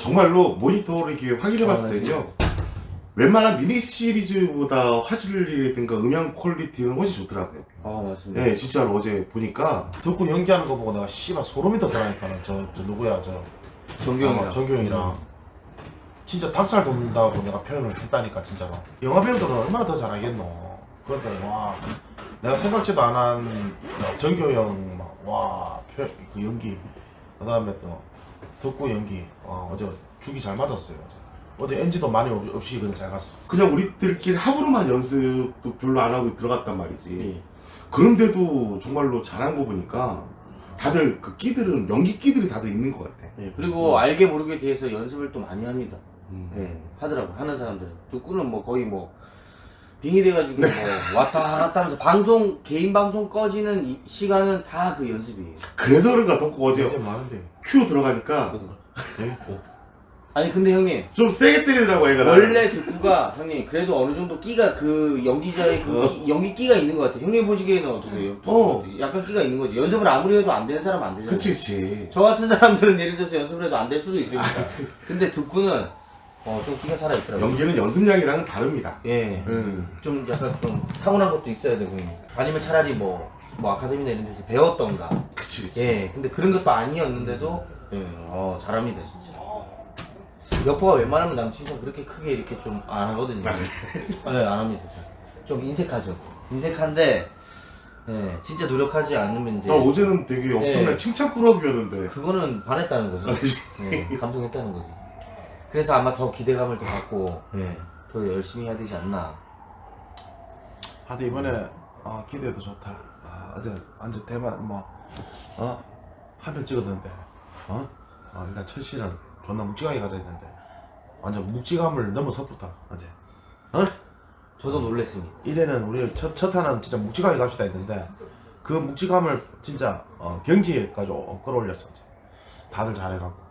정말로 모니터를 이렇게 확인해 봤을 아, 때는요. 웬만한 미니 시리즈보다 화질이라든가 음향 퀄리티는 훨씬 좋더라고요. 아 맞습니다. 네, 진짜로 어제 보니까. 듣고 연기하는 거 보고 내가 씨발 소름이 돋더라니까는 저, 저 누구야 저. 정규 형이랑. 아, 정규 형이랑. 진짜 닭살 돋는다고 내가 표현을 했다니까 진짜로. 영화 배우들은 얼마나 더 잘하겠노. 그랬더니 와. 내가 생각지도 않은 정규 형와그 연기. 그 다음에 또 덕구 연기 와 어제 죽이 잘 맞았어요 어제 어제 NG도 많이 없- 없이 그냥 잘 갔어 그냥 우리들끼리 합으로만 연습도 별로 안 하고 들어갔단 말이지. 예. 그런데도 정말로 잘한 거 보니까 다들 그 끼들은 연기 끼들이 다들 있는 것 같아. 예, 그리고 알게 모르게 뒤에서 연습을 또 많이 합니다. 음. 예, 하더라고 하는 사람들은. 둑구는 뭐 거의 뭐 빙이 돼가지고 뭐 왔다 갔다 하면서 방송 개인 방송 꺼지는 이 시간은 다 그 연습이에요. 그래서 그런가 덕구 어제 어제 많은데 큐 들어가니까 네? 아니 근데 형님 좀 세게 때리더라고 얘가. 나를. 원래 둑구가 형님 그래도 어느 정도 끼가 그 연기자의 그 끼- 연기 끼가 있는 것 같아요. 형님 보시기에는 어떠세요? 어. 약간 끼가 있는 거지. 연습을 아무리 해도 안 되는 사람 은 안 되잖아요. 그치 그치. 저 같은 사람들은 예를 들어서 연습을 해도 안 될 수도 있습니다. 근데 둑구는 어, 좀 끼가 살아있더라고요. 연기는 연습량이랑은 다릅니다. 예. 음. 좀 약간 좀 타고난 것도 있어야 되고 아니면 차라리 뭐, 뭐 아카데미나 이런 데서 배웠던가 그치 그치. 예 근데 그런 것도 아니었는데도 예, 어, 잘합니다 진짜 여포가 웬만하면 남 진짜 그렇게 크게 이렇게 좀 안 하거든요 예, 안 합니다 좀 인색하죠 인색한데 예, 진짜 노력하지 않으면 이제 나 어제는 되게 엄청난 예. 칭찬꾸러기였는데. 그거는 반했다는 거죠 예, 감동했다는 거지 그래서 아마 더 기대감을 더 갖고 예, 더 열심히 해야 되지 않나. 하여튼 이번에 아 기대도 좋다. 아 어제 완전 대만 뭐어? 한편 찍었는데 어? 어 일단 첫 시는 존나 묵직하게 가자 했는데 완전 묵직함을 넘어섰부터 어제. 어? 저도 놀랬습니다. 1회는 우리 첫, 첫 하나는 진짜 묵직하게 갑시다 했는데 그 묵직함을 진짜 어, 경지에까지 어, 끌어올렸어 어제. 다들 잘해갖고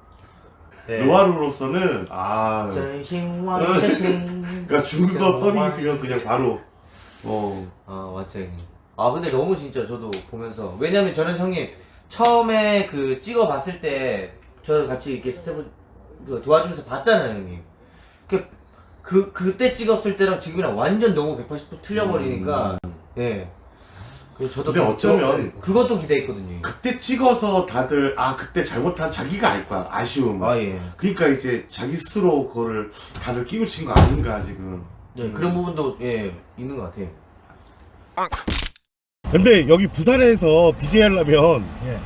네. 루아루로서는 아 채팅. 그러니까 중국어 더빙 비면 그냥 바로. 어. 아 맞죠 형님 아 근데 너무 진짜 저도 보면서. 왜냐면 저는 형님 처음에 그 찍어봤을 때저 같이 이렇게 스태프 그 도와주면서 봤잖아요 형님. 그, 그 그때 찍었을 때랑 지금이랑 완전 너무 180도 틀려버리니까. 예 그래서 저도 근데 좀 어쩌면. 그것도 기대했거든요 그때 찍어서 다들 아 그때 잘못한 자기가 알 거야 아쉬움. 아예 그러니까 이제 자기 스스로 그거를 다들 끼고 친거 아닌가 지금. 예, 그런 부분도 예 있는 것 같아요 근데 여기 부산에서 BJ 하려면 예.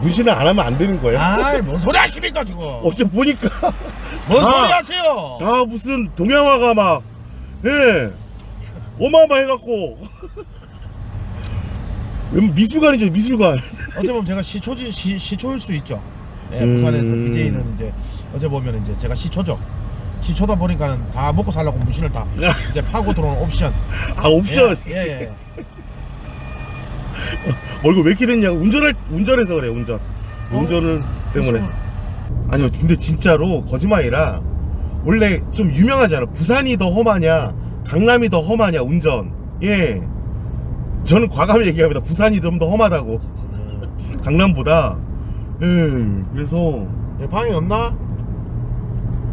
문신을 안 하면 안 되는 거예요? 아이 뭔 소리 하십니까 지금 어제 보니까 뭔 다- 소리 하세요 다 무슨 동양화가 막 예. 어마어마 해갖고 미술관이죠 미술관. 어째 보면 제가 시초지 시, 시초일 수 있죠. 예, 음. 부산에서 BJ는 이제 어제 보면 이제 제가 시초죠. 시초다 보니까는 다 먹고 살라고 문신을 다 이제 파고 들어오는 옵션. 아 옵션? 예, 예, 예. 얼굴 왜 이렇게 됐냐 운전할 운전해서 그래 운전. 운전을 때문에. 아니요 근데 진짜로 거짓말이라 원래 좀 유명하잖아. 부산이 더 험하냐 강남이 더 험하냐 운전. 예 저는 과감히 얘기합니다 부산이 좀 더 험하다고 강남보다 예 그래서 예, 방이 없나?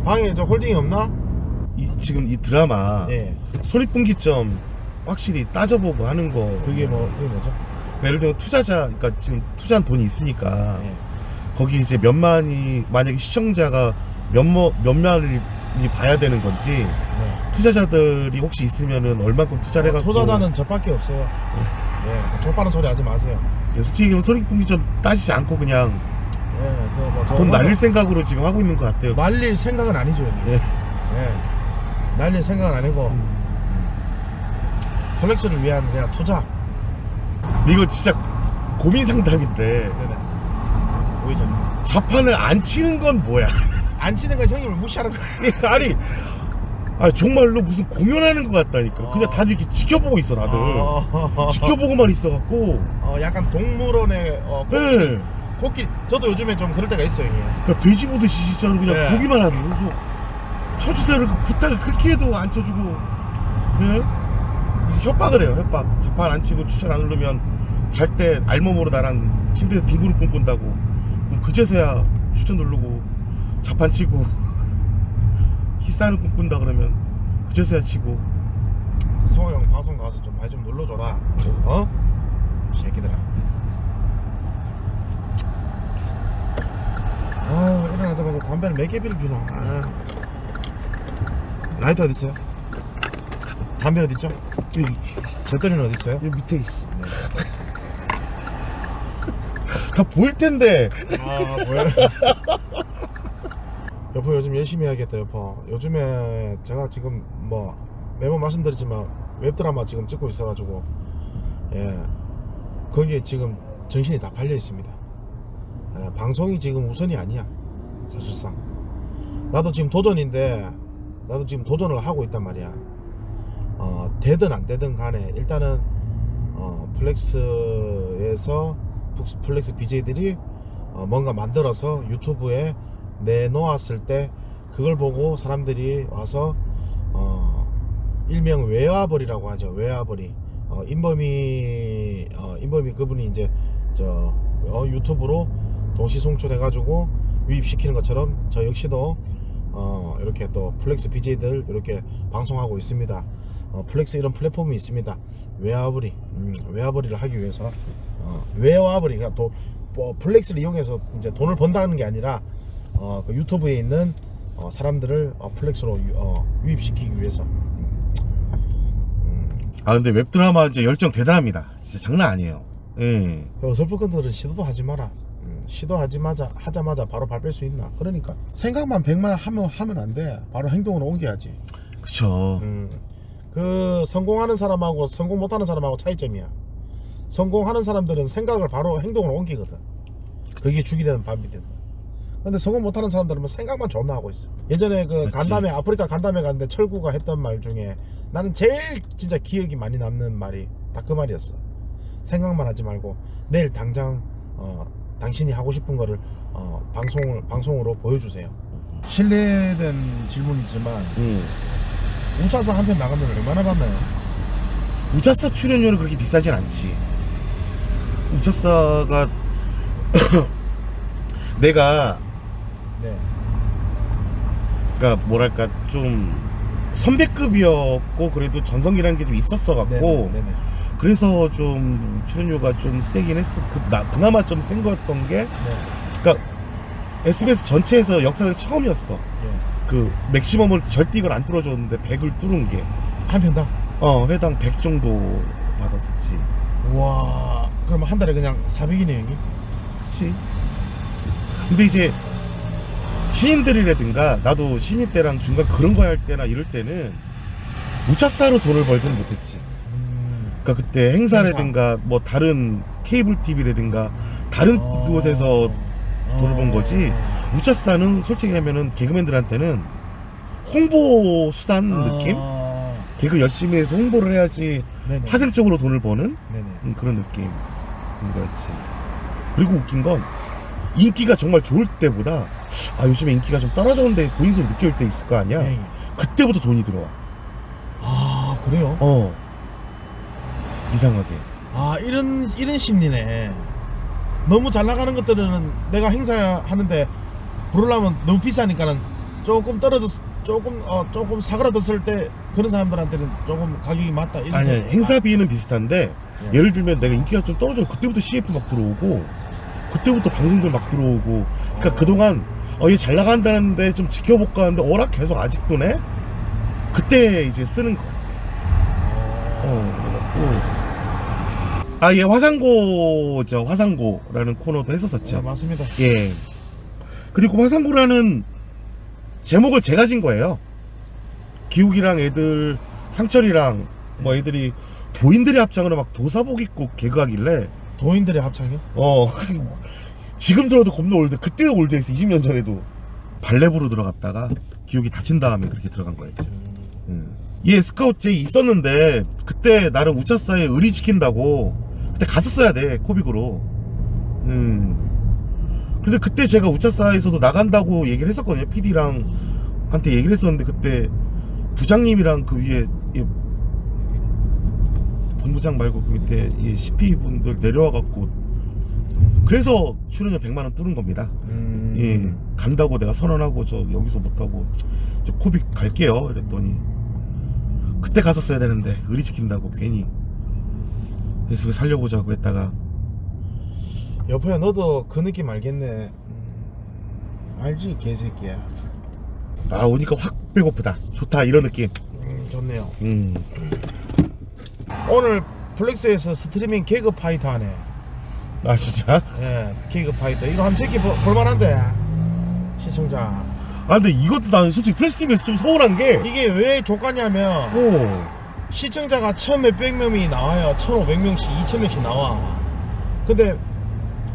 방에 저 홀딩이 없나? 이, 지금 이 드라마 예. 손익분기점 확실히 따져보고 하는 거 그게 뭐 그게 뭐죠? 예를 들면 투자자 그러니까 지금 투자한 돈이 있으니까 예. 거기 이제 몇만이 만약에 시청자가 몇몇 몇만을 봐야 되는 건지 네. 투자자들이 혹시 있으면은 얼마큼 투자를 해갖고 어, 투자자는 저밖에 없어요. 예, 족바른 소리 하지 마세요. 예, 솔직히 손익분기 좀 따지지 않고 그냥 예, 그뭐저 돈 날릴 생각으로 지금 하고 있는 것 같아요. 날릴 생각은 아니죠, 형님. 예. 예. 날릴 생각은 아니고 플렉스를 위한 그냥 투자. 이거 진짜 고민 상담인데 네네. 보이죠? 자판을 안 치는 건 뭐야? 안 치는 건 형님을 무시하는. 예, 아니 아 정말로 무슨 공연하는 것 같다니까. 그냥 다들 이렇게 지켜보고 있어 다들. 어, 지켜보고만 있어갖고. 어, 약간 동물원의 어, 코끼리, 예. 코끼리. 저도 요즘에 좀 그럴 때가 있어요, 형님. 그러니까 돼지 보듯이 진짜로 그냥 네. 보기만 하고 그래서 쳐주세요 이렇게 부탁을 그렇게 해도 안 쳐주고 예? 협박을 해요 협박 재판 안 치고 추천 안 누르면 잘 때 알몸으로 나랑 침대에서 빙구를 꿈꾼다고 그럼 그제서야 추천 누르고 자판 치고 키스하는 꿈 꾼다 그러면 그제서야 치고 성호 형 방송 가서 좀말좀 눌러줘라 어? 새끼들아 아 일어나자마자 담배를 몇 개비를 피노 아. 라이터 어디 있어요? 담배 어디 있죠? 여기, 젖더리는 어디 있어요? 여기 밑에 있어 다 보일 텐데 아 뭐야 여보 요즘 열심히 해야겠다 여보. 요즘에 제가 지금 뭐 매번 말씀드리지만 웹드라마 지금 찍고 있어가지고 예 거기에 지금 정신이 다 팔려 있습니다. 예, 방송이 지금 우선이 아니야 사실상. 나도 지금 도전인데 나도 지금 도전을 하고 있단 말이야. 어 되든 안 되든 간에 일단은 어 플렉스에서 북- 플렉스 BJ들이 어, 뭔가 만들어서 유튜브에 내놓았을 때 그걸 보고 사람들이 와서 어, 일명 외화벌이라고 하죠 외화벌이 어, 인범이 어, 인범이 그분이 이제 저 어, 유튜브로 동시 송출해 가지고 유입시키는 것처럼 저 역시도 어, 이렇게 또 플렉스 BJ들 이렇게 방송하고 있습니다. 어, 플렉스 이런 플랫폼이 있습니다. 외화벌이 음, 외화벌이를 하기 위해서 어, 외화벌이가 또 뭐, 플렉스를 이용해서 이제 돈을 번다는 게 아니라 어, 그 유튜브에 있는 어, 사람들을 어, 플렉스로 유, 어, 유입시키기 위해서 아 근데 웹드라마 이제 열정 대단합니다 진짜 장난 아니에요 예. 그 어설픈 것들은 시도도 하지 마라. 음, 시도하지 마자 하자마자 바로 밟을 수 있나? 그러니까 생각만 백만 하면 하면 안 돼. 바로 행동으로 옮겨야지. 그쵸 음, 그 성공하는 사람하고 성공 못하는 사람하고 차이점이야. 성공하는 사람들은 생각을 바로 행동으로 옮기거든. 그게 죽이 되는 밥이 되는. 근데 성공 못하는 사람들은 뭐 생각만 존나 하고 있어. 예전에 그 맞지. 간담회 아프리카 간담회 갔는데 철구가 했던 말 중에 나는 제일 진짜 기억이 많이 남는 말이 딱그 말이었어. 생각만 하지 말고 내일 당장 어, 당신이 하고 싶은 거를 어, 방송을 방송으로 보여주세요. 실례된 질문이지만 음. 우차사 한 편 나가면 얼마나 받나요? 우차사 출연료는 그렇게 비싸진 않지. 우차사가 내가 네. 그러니까 뭐랄까 좀 선배급이었고 그래도 전성기라는 게 좀 있었어 갖고 네네. 네네. 그래서 좀 출연료가 좀 세긴 했어. 그, 나, 그나마 좀 센 거였던 게 네. 그러니까 SBS 전체에서 역사상 처음이었어. 예. 그 맥시멈을 절대 이걸 안 뚫어줬는데 100을 뚫은 게. 한 편당. 어, 회당 100 정도 받았었지. 와. 그러면 한 달에 그냥 400이네 여기. 그치. 근데 이제 신인들이라든가 나도 신인 때랑 중간 그런 거 할 때나 이럴 때는 우차사로 돈을 벌지는 못했지. 음. 그러니까 그때 행사라든가 뭐 다른 케이블 TV라든가 다른 어. 곳에서 돈을 번 거지. 어. 우차사는 솔직히 하면은 개그맨들한테는 홍보 수단 느낌? 아. 개그 열심히 해서 홍보를 해야지 네네. 파생적으로 돈을 버는 네네. 음, 그런 느낌인 거였지. 그리고 웃긴 건 인기가 정말 좋을 때보다 아 요즘에 인기가 좀 떨어졌는데 늦게 올때 있을 거 아니야. 네. 그때부터 돈이 들어와. 아 그래요? 어 이상하게. 아 이런 이런 심리네. 너무 잘 나가는 것들은 내가 행사하는데 부르려면 너무 비싸니까는 조금 떨어졌 조금 어 조금 사그라졌을 때 그런 사람들한테는 조금 가격이 맞다. 이런 아니, 아니 생각- 행사비는 비슷한데 네. 예를 들면 내가 인기가 좀 떨어져 그때부터 CF 막 들어오고 그때부터 방송들 막 들어오고. 그러니까 어. 그동안 어 얘 잘 나간다는데 좀 지켜볼까 하는데 어라 계속 아직도 네? 그때 이제 쓰는 거. 어, 그래갖고. 아예 화상고 저 화상고라는 코너도 했었었죠. 네, 맞습니다. 예. 그리고 화상고라는 제목을 제가 진 거예요. 기욱이랑 애들 상철이랑 뭐 애들이 도인들의 합창으로 막 도사복 입고 개그하길래 도인들의 합창이요? 어. 지금 들어도 겁나 올드 그때 올드했어 20년 전에도. 발레부로 들어갔다가 기욱이 다친 다음에 그렇게 들어간 거였죠 음. 얘 스카우트 있었는데 그때 나를 우차사에 의리 지킨다고 그때 갔었어야 돼 코빅으로. 음. 근데 그때 제가 우차사에서도 나간다고 얘기를 했었거든요. PD랑 한테 얘기를 했었는데 그때 부장님이랑 그 위에 예, 본부장 말고 그 밑에 예, CP 분들 내려와 갖고 그래서 출연료 100만 원 뚫은 겁니다. 음. 예, 간다고 내가 선언하고 저 여기서 못하고 저 코빅 갈게요. 이랬더니 그때 갔었어야 되는데 의리 지킨다고 괜히 SBS 살려보자고 했다가 여보야 너도 그 느낌 알겠네. 음, 알지 개새끼야. 아 오니까 확 배고프다. 좋다 이런 느낌. 음, 좋네요. 음. 오늘 플렉스에서 스트리밍 개그 파이터 하네. 아 진짜? 예, 개그 파이터. 이거 한번 볼- 볼만한데 시청자. 아 근데 이것도 나는 솔직히 프레스티비에서 좀 서운한 게 이게 왜 조건이냐면 오. 시청자가 천 몇백 명이 나와요. 천 오백 명씩, 이천 명씩 나와. 근데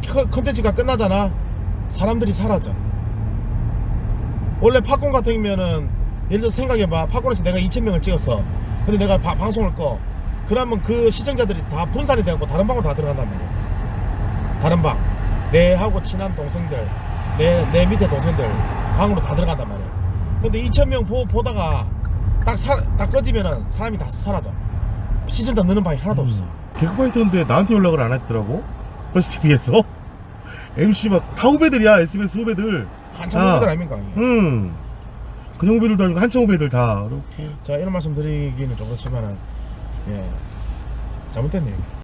컨- 컨텐츠가 끝나잖아. 사람들이 사라져. 원래 팝콘 같으면은 예를 들어 생각해봐. 팝콘에서 내가 2천 명을 찍었어. 근데 내가 바- 방송을 꺼. 그러면 그 시청자들이 다 분산이 되고 다른 방으로 다 들어간단 말이야. 다른 방. 내하고 친한 동생들, 내, 내 밑에 동생들 방으로 다 들어간단 말이야. 근데 2천 명 보, 보다가 딱, 사, 딱 꺼지면은 사람이 다 사라져. 시청자 느는 방이 하나도 없어. 개그파이터인데 나한테 연락을 안 했더라고 프레스티비에서 MC 막 다 후배들이야 SBS 후배들 한참 아. 후배들 아닙니까? 음 그냥 후배들도 아니고 한참 후배들 다 이렇게 자 이런 말씀 드리기는 좀 그렇지만은 예 잘못됐네요.